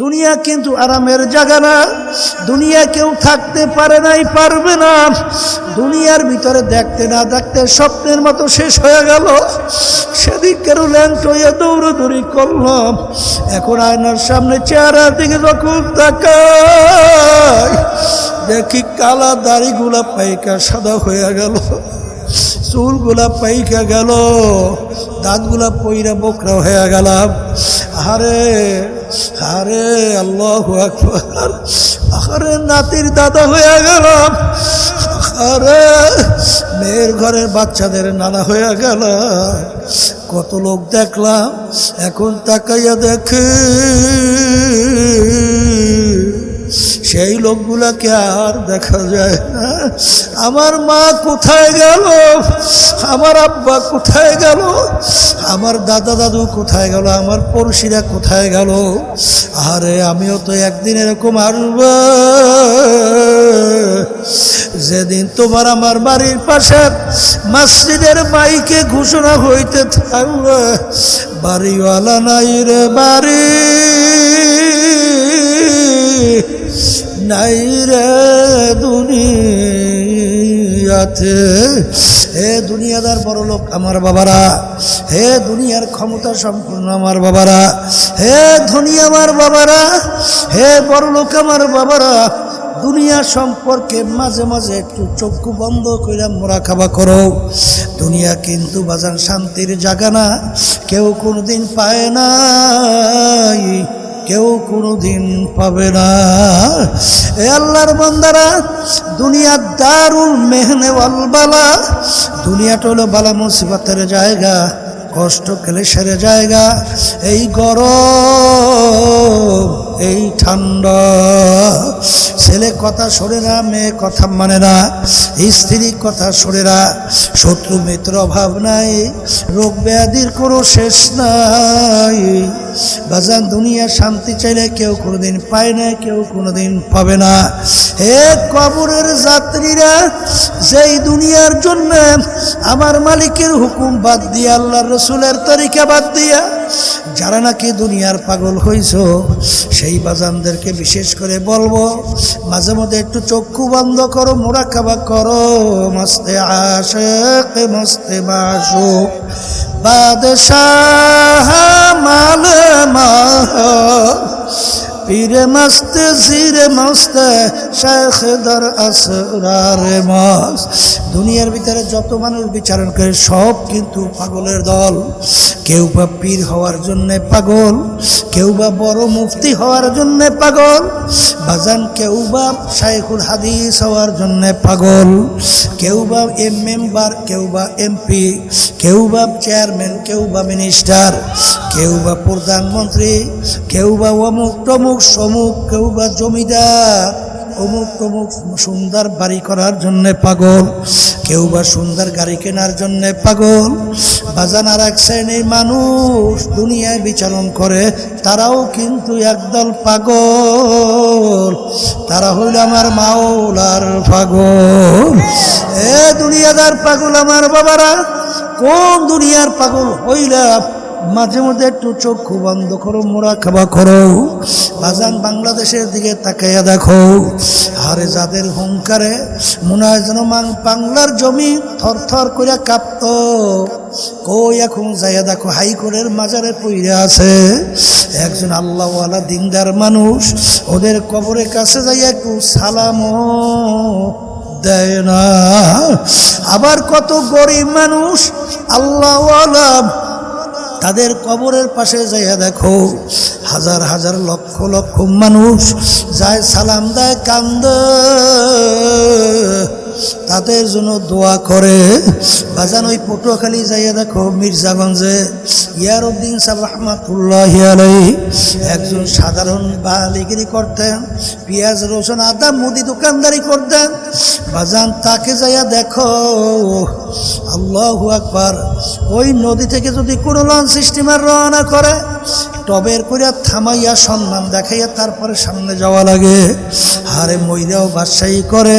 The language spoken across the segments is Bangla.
দুনিয়া কিন্তু আরামের জায়গা না। দুনিয়া কেউ থাকতে পারে নাই, পারবে না। দুনিয়ার ভিতরে দেখতে না দেখতে স্বপ্নের মতো শেষ হয়ে গেল। সেদিক সেদিকের ল্যান্ড হয়ে দৌড়দৌড়ি করলাম এখন আয়নার সামনে চেহারার দিকে যখন তাকাই, দেখি কালা দাড়িগুলা পাইকা সাদা হয়ে গেল। চুলগুলা পাইকা গেল। দাঁতগুলা পইরা বকরা হয়ে গেলাম। আরে আরে আল্লাহ আকবার। নাতির দাদা হয়ে গেলাম। আরে মেয়ের ঘরের বাচ্চাদের নানা হয়ে গেল। কত লোক দেখলাম, এখন তাকাইয়া দেখে। সেই লোকগুলাকে আর দেখা যায় না। আমার মা কোথায় গেল? আমার আব্বা কোথায় গেল? আমার দাদা দাদু কোথায় গেল? আমার পড়শিরা কোথায় গেল? আরে আমিও তো একদিন এরকম আসব। যেদিন তোমার আমার বাড়ির পাশে মসজিদের মাইকে ঘোষণা হইতে থাকবে, বাড়িওয়ালা নাই রে বাড়ি। নাই রে দুনিয়াতে। হে দুনিয়াদার বড় লোক আমার বাবারা, হে দুনিয়ার ক্ষমতা সম্পূর্ণ আমার বাবারা, হে ধনী আমার বাবারা, হে বড় লোক আমার বাবারা, দুনিয়া সম্পর্কে মাঝে মাঝে একটু চক্ষু বন্ধ করে মোরা খাবা করো। দুনিয়া কিন্তু বাজান শান্তির জায়গা না কেউ কোনোদিন পায় নাই। কেউ কোনো দিন পাবে না। এ আল্লাহর বান্দারা দুনিয়ার দারুল মেহনে বালা। দুনিয়াটা হলো বালা মুসিবতের জায়গা। কষ্ট ক্লেশের জায়গা, এই গরম, এই ঠান্ডা। ছেলে কথা শোনে না, মেয়ে কথা মানে না, স্ত্রী কথা শোনে না, শত্রু মিত্র অভাব নাই, রোগ ব্যাধির কোনো শেষ নাই। বাজান, দুনিয়া শান্তি চাইলে কেউ কোনোদিন পায় না, কেউ কোনোদিন পাবে না। হে কবরের যাত্রীরা, যেই দুনিয়ার জন্য আমার মালিকের হুকুম বাদ দিয়ে আল্লাহ রসুলের তরিকা বাদ দিয়া যারা নাকি দুনিয়ার পাগল হইছ, সেই বাজানদেরকে বিশেষ করে বলব, মাঝে মধ্যে একটু চক্ষু বন্ধ করো মোরা খাবা করো, মস্তে আশেক, মস্তে বাসো বাদশাহ মাল মাহ পীরে মস্ত, জিরে মস্ত, শেখ দর আসরার মস্ত। দুনিয়ার ভিতরে যত মানুষ বিচারণ করে, সব কিন্তু পাগলের দল। কেউ বা পীর হওয়ার জন্যে পাগল, কেউ বা বড় মুফতি হওয়ার জন্যে পাগল, বাজান কেউ বা শাইখুল হাদিস হওয়ার জন্যে পাগল, কেউ বা এম মেম্বার, কেউ বা এমপি, কেউ বা চেয়ারম্যান, কেউ বা মিনিস্টার। কেউ বা প্রধানমন্ত্রী, কেউ বা অমুক টমুক সমুক, কেউ বা জমিদার, অমুক তমুক সুন্দর বাড়ি করার জন্যে পাগল, কেউ বা সুন্দর গাড়ি কেনার জন্যে পাগল। বাজান আর এক শ্রেণির মানুষ দুনিয়ায় বিচরণ করে, তারাও কিন্তু একদল পাগল। তারা হইল আমার মাওলার পাগল। এ দুনিয়াদার পাগল আমার বাবারা, কোন দুনিয়ার পাগল হইলাম? মাঝে মধ্যে একটু চক্ষু বন্ধ করো মোরা খাবা করো। বাজান বাংলাদেশের দিকে তাকাইয়া দেখো। আরে যাদের হুঙ্কারে মনে হয় যেন মাং- বাংলার জমি থর থর করে কাঁপত। কই এখন যাইয়া দেখো, হাইকোর্টের মাজারে পইরে আছে। একজন আল্লাহওয়ালা দিনদার মানুষ, ওদের কবরের কাছে যাইয়া একটু সালামও দেয় না। আবার কত গরিব মানুষ আল্লাহওয়ালা তাদের কবরের পাশে যাইয়া দেখো হাজার হাজার লক্ষ লক্ষ মানুষ যায় সালাম দেয় কান্দ। তাদের জন্য দোয়া করে। বাজান ওই পটুয়াখালী যাইয়া দেখো মির্জাগঞ্জে। ইয়ারউদ্দিন সাহেব রহমাতুল্লাহ একজন সাধারণ বালিগিরি করতেন, পেঁয়াজ, রসুন, আদা, মুদি দোকানদারি করতেন। বাজান তাকে যাইয়া দেখো, আল্লাহ আকবার, ওই নদী থেকে যদি কোনো লঞ্চ স্টিমার রওনা করে টবের করিয়া থামাইয়া সম্মান দেখাইয়া তারপরে সামনে যাওয়া লাগে। হারে মহিলাও বাদশাহী করে।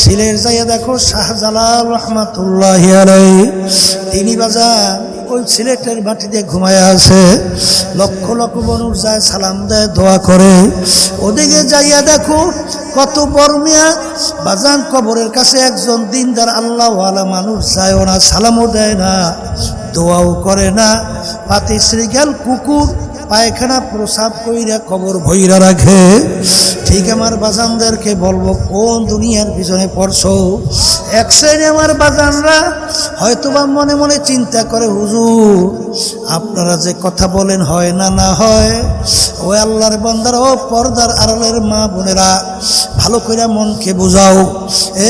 সিলের যাইয়া দেখো শাহজালাল রহমাতুল্লাহ তিনি বাজার, ওই সিলেটের মাটিতে ঘুমায় আছে। লক্ষ লক্ষ মানুষ যায় সালাম দেয়, দোয়া করে। ওদিকে যাইয়া দেখো কত বর্মিয়া। বাজান কবরের কাছে একজন দিনদার আল্লাহওয়ালা মানুষ যায়ও না সালামও দেয় না, দোয়াও করে না। পাতি শ্রীগাল কুকুর পায়খানা প্রসাব কইরা কবর ভৈরা রাখে। ঠিক আমার বাজানদেরকে বলব, কোন দুনিয়ার পিছনে পড়ছো? এক শ্রেণি আমার বাজানরা হয়তোবা মনে মনে চিন্তা করে, হুজুর, আপনারা যে কথা বলেন হয় না না হয়? ও আল্লাহর বান্দার, ও পর্দার আড়ালের মা বোনেরা, ভালো করে মনকে বুঝাও।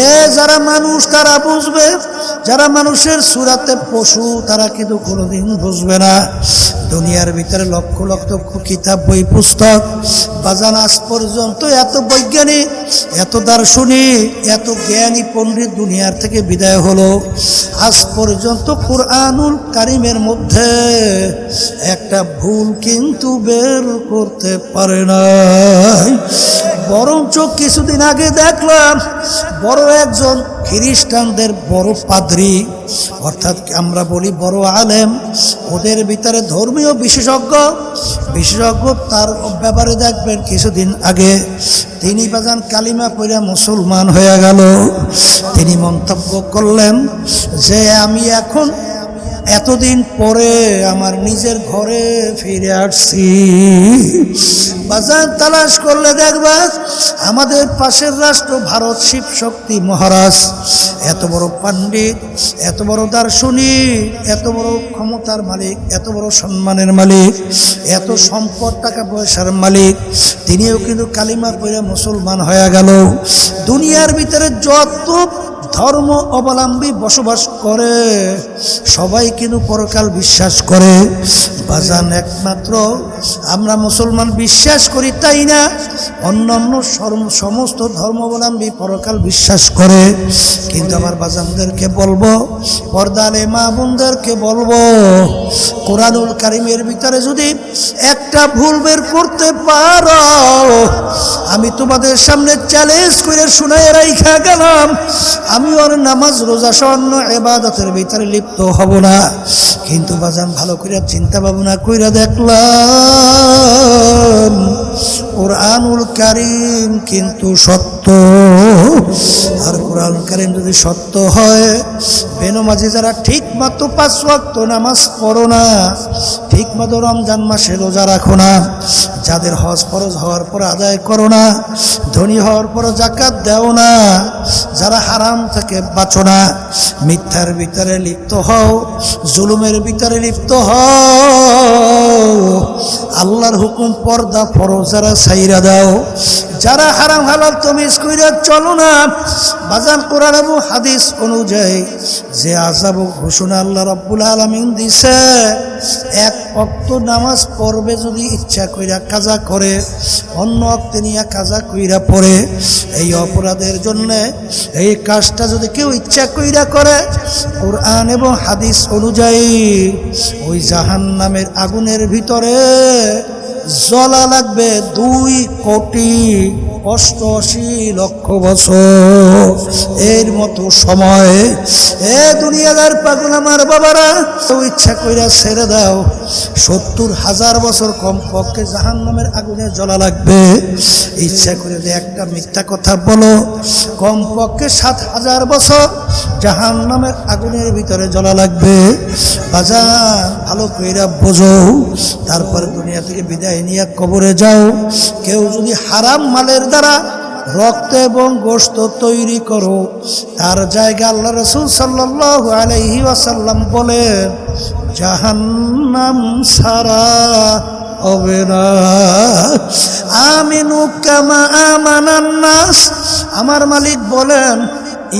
এ যারা মানুষ, তারা বুঝবে যারা মানুষের সুরাতে পশু, তারা কিন্তু কোনোদিন বুঝবে না। দুনিয়ার ভিতরে লক্ষ লক্ষ কিতাব, বই, পুস্তক, বাজান আজ পর্যন্ত এত বৈজ্ঞানিক, এত দার্শনিক, এত জ্ঞানী পণ্ডিত দুনিয়ার থেকে বিদায় হলো। আজ পর্যন্ত কোরআনুল কারিমের মধ্যে একটা ভুল কিন্তু বের করতে পারে না বরঞ্চ কিছুদিন আগে দেখলাম বড় একজন খ্রিস্টানদের বড় পাদ্রী। অর্থাৎ আমরা বলি বড় আলেম। ওদের ভিতরে ধর্মীয় বিশেষজ্ঞ। বিশেষজ্ঞ তার ব্যাপারে দেখবেন কিছুদিন আগে তিনি বাজান কালিমা পড়ে মুসলমান হয়ে গেল। তিনি মন্তব্য করলেন যে, আমি এখন এতদিন পরে আমার নিজের ঘরে ফিরে আসছি। বাজার তালাশ করলে দেখবা আমাদের পাশের রাষ্ট্র ভারত শিব শক্তি মহারাজ। এত বড় পণ্ডিত, এত বড় দার্শনিক, এত বড় ক্ষমতার মালিক, এত বড় সম্মানের মালিক, এত সম্পদ টাকা পয়সার মালিক। তিনিও কিন্তু কালিমা পড়ে মুসলমান হয়ে গেল। দুনিয়ার ভিতরে যত ধর্ম অবলম্বী বসবাস করে। সবাই কিন্তু পরকাল বিশ্বাস করে। বাজান একমাত্র। আমরা মুসলমান বিশ্বাস করি তাই না? অন্যান্য সমস্ত ধর্মাবলম্বী পরকাল বিশ্বাস করে। কিন্তু আমার বাজানদেরকে বলব, পর্দালে মা বোনদেরকে বলব, কোরআনুল কারিমের ভিতরে যদি একটা ভুল বের করতে পারো আমি তোমাদের সামনে চ্যালেঞ্জ করে শুনে রাইখা গেলাম। আমি ওর নামাজ, রোজা, স্বর্ণ, এবাদতের ভিতরে লিপ্ত হব না। কিন্তু বাজান, ভালো করে চিন্তা ভাবনা কইরা দেখলাম, কোরআনুল কারিম কিন্তু সত্য। আর কোরআন কারিম যদি সত্য হয়, বেনমাজি যারা ঠিক মতো পাঁচ ওয়াক্ত নামাজ পড়ো না ঠিক মতো রমজান মাসে রোজা রাখো না যাদের হজ ফরজ হওয়ার পর আদায় করো না, ধনী হওয়ার পর জাকাত দেও না, যারা হারাম থেকে বাঁচো না, মিথ্যার ভিতরে লিপ্ত হও, জুলুমের ভিতরে লিপ্ত হও। আল্লাহর হুকুম পর্দা ফরজ যারা সাইরা দাও, যারা হারাম হালাল তুমি কইরা চলো না বাজান কোরআন এবং হাদিস অনুযায়ী যে আজাব ঘোষণা আল্লাহ রব্বুল আলমিন দিছে, এক অক্ত নামাজ পড়বে যদি ইচ্ছা কইরা কাজা করে, অন্য অক্তে নিয়ে কাজা কইরা পড়ে, এই অপরাধের জন্য এই কাজটা যদি কেউ ইচ্ছা কইরা করে, কোরআন এবং হাদিস অনুযায়ী ওই জাহান নামের আগুনের ভিতরে জ্বলা লাগবে দুই কোটি অষ্টআশি লক্ষ বছর। এর মতো সময় এ দুনিয়াদার পাগল আমার বাবারা তো ইচ্ছা কইরা ছেড়ে দাও। সত্তর হাজার বছর কম পক্ষে জাহান নামের আগুনে জ্বলা লাগবে। ইচ্ছা করে যে একটা মিথ্যা কথা বলো। কম পক্ষে সাত হাজার বছর জাহান নামের আগুনের ভিতরে জ্বলা লাগবে। বাজা ভালো কইরা বোঝো। তারপরে দুনিয়া থেকে বিদায় নিয়ে কবরে যাও। কেউ যদি হারাম মালের দ্বারা রক্ত এবং গোস্ত তৈরি করো। তার জায়গা আল্লাহ রসুল সাল্লাহ আলাইহি ওয়াসাল্লাম বলেন, জাহান্নাম সারা হবে না। আমিনু কামা আমানান্নাস আমার মালিক বলেন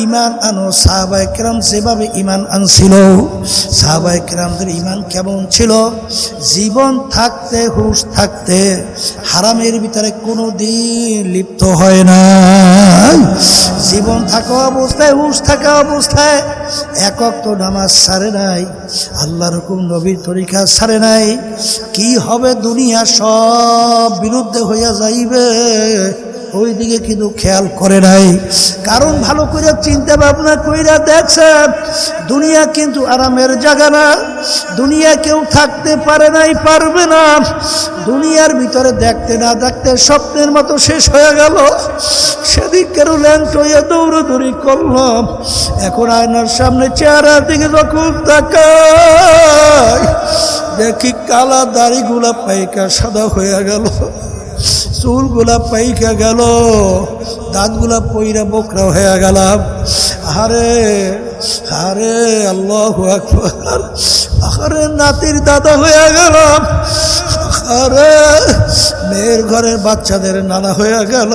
ইমান আনো সাহাবাই কেরাম যেভাবে ইমান আনছিল সাহাবাই কেরামদের ইমান কেমন ছিল? জীবন থাকতে, হুশ থাকতে হারামের ভিতরে কোনো দিন লিপ্ত হয় না। জীবন থাকা অবস্থায়, হুশ থাকা অবস্থায় একক তো নামাজ সারে নাই, আল্লাহর হুকুম নবীর তরিকা সারে নাই। কি হবে দুনিয়া সব বিরুদ্ধে হইয়া যাইবে। ওই দিকে কিন্তু খেয়াল করে নাই। কারণ ভালো করে চিন্তা ভাবনা কইরা দেখছেন, দুনিয়া কিন্তু আরামের জায়গা না। দুনিয়া কেউ থাকতে পারে নাই, পারবে না। দুনিয়ার ভিতরে দেখতে না দেখতে স্বপ্নের মতো শেষ হয়ে গেল। সেদিকের ল্যাংট হয়ে দৌড়দৌড়ি করলাম। এখন আয়নার সামনে চেহারার দিকে যখন তাকাই, দেখি কালা দাড়িগুলা পাইকা সাদা হয়ে গেল। চুলগুলা পাইকা গেল, দাঁতগুলা পইরা বকরা হয়ে গেলাম। আরে আরে আল্লাহ আরে নাতির দাদা হয়ে গেলাম। আরে মেয়ের ঘরের বাচ্চাদের নানা হয়ে গেল।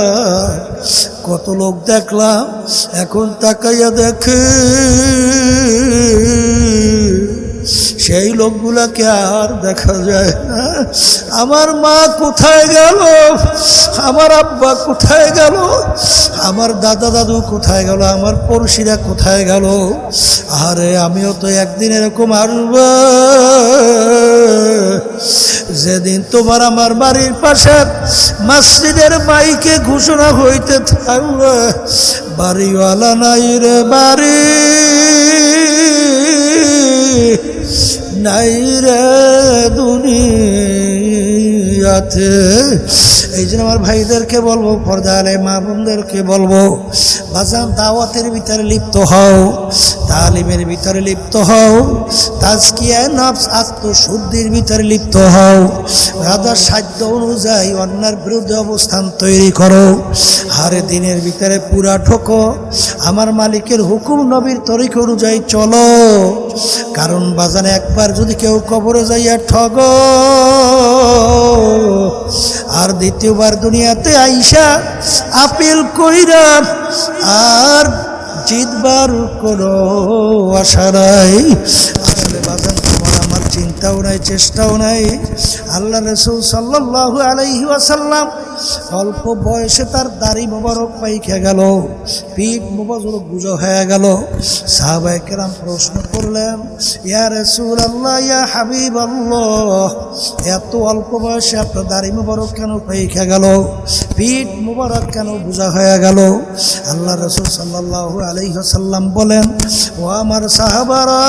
কত লোক দেখলাম, এখন তাকাইয়া দেখে। সেই লোকগুলাকে আর দেখা যায় না। আমার মা কোথায় গেল? আমার আব্বা কোথায় গেল? আমার দাদা দাদু কোথায় গেল? আমার পড়শিরা কোথায় গেল? আরে আমিও তো একদিন এরকম আসব। যেদিন তোমার আমার বাড়ির পাশে মসজিদের মাইকে ঘোষণা হইতে থাকবে, বাড়িওয়ালা নাই রে বাড়ি। নাই রে দুনিয়াতে। এই জন্য আমার ভাইদেরকে বলব পর্দালে মা বোনদেরকে বলব, বাজান দাওয়াতের ভিতরে লিপ্ত হও, তালিমের ভিতরে লিপ্ত হও, তাজকিয়া নফস আত্মশুদ্ধির ভিতরে লিপ্ত হও রাজার সাধ্য অনুযায়ী অন্যার বিরুদ্ধে অবস্থান তৈরি করো, হারে দিনের ভিতরে পুরা ঠোকো, আমার মালিকের হুকুম নবীর তরিক অনুযায়ী চলো। কারণ বাজানে একবার যদি কেউ কবরে যাইয়া ঠগ, আর দ্বিতীয়বার দুনিয়াতে আইসা আপিল কইরা আর জিতবার কোনো আশা নাই। আসলে বাজান তোমার আমার চিন্তাও নাই, চেষ্টাও নাই। আল্লাহ রসুল সাল্লাল্লাহু আলাইহি ওয়াসাল্লাম অল্প বয়সে তার দাড়ি মোবারক পাইখে গেল। পিঠ মোবারক গুজো হয়ে গেল। সাহাবায়ে কেরাম প্রশ্ন করলেন, ইয়া রসুল আল্লাহ ইয়া হাবিব আল্লাহ এত অল্প বয়সে আপনার দাড়ি মোবারক কেন পাইখে গেল? পিঠ মোবারক কেন বুঝা হয়ে গেল? আল্লাহ রসুল সাল্লাল্লাহু আলাইহি ওয়াসাল্লাম বলেন, ও আমার সাহাবারা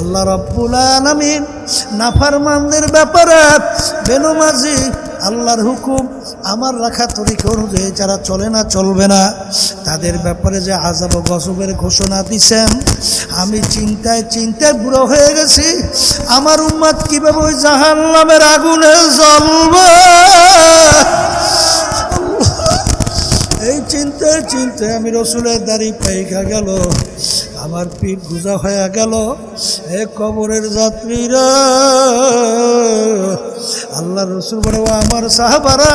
আল্লাহ রব্বুল আলামিন নাফারমানদের ব্যাপারে বেনুমাজি আল্লাহর হুকুম আমার রাখা তরিকা অনুযায়ী যারা চলে না চলবে না, তাদের ব্যাপারে যে আজাব গজবের ঘোষণা দিছেন, আমি চিন্তায় চিন্তায় বুড়ো হয়ে গেছি। আমার উম্মাদ কীভাবে ওই জাহান নামের আগুনে জ্বলবে? এই চিন্তায় চিন্তায় আমি রসুলের দাড়ি পাইকা গেল। আমার পিঠ গুজা হয়ে গেল। এ কবরের যাত্রীরা আল্লাহ রসুল বলে, ও আমার সাহাবারা,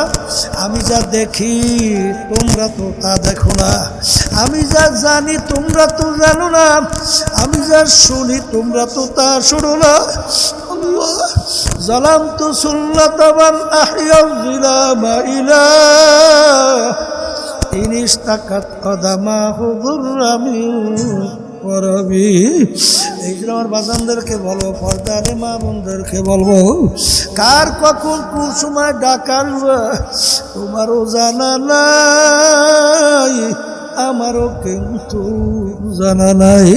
আমি যা দেখি, তোমরা তো তা দেখো না। আমি যা জানি, তোমরা তো জানো না। আমি যা শুনি, তোমরা তো তা শুনো না। জালাম তো সুল্লাতাবান আহিয়াল জিলামা ইলা ইনিস্তাকাত কদামাহু দুর্রামি করবি এই এইগুলো আমার বাজানদেরকে বলব, পর্দারে মা বোনদেরকে বলব। কার কখন কোন সময় ডাকার তোমারও জানা নাই, আমারও কিন্তু জানা নাই।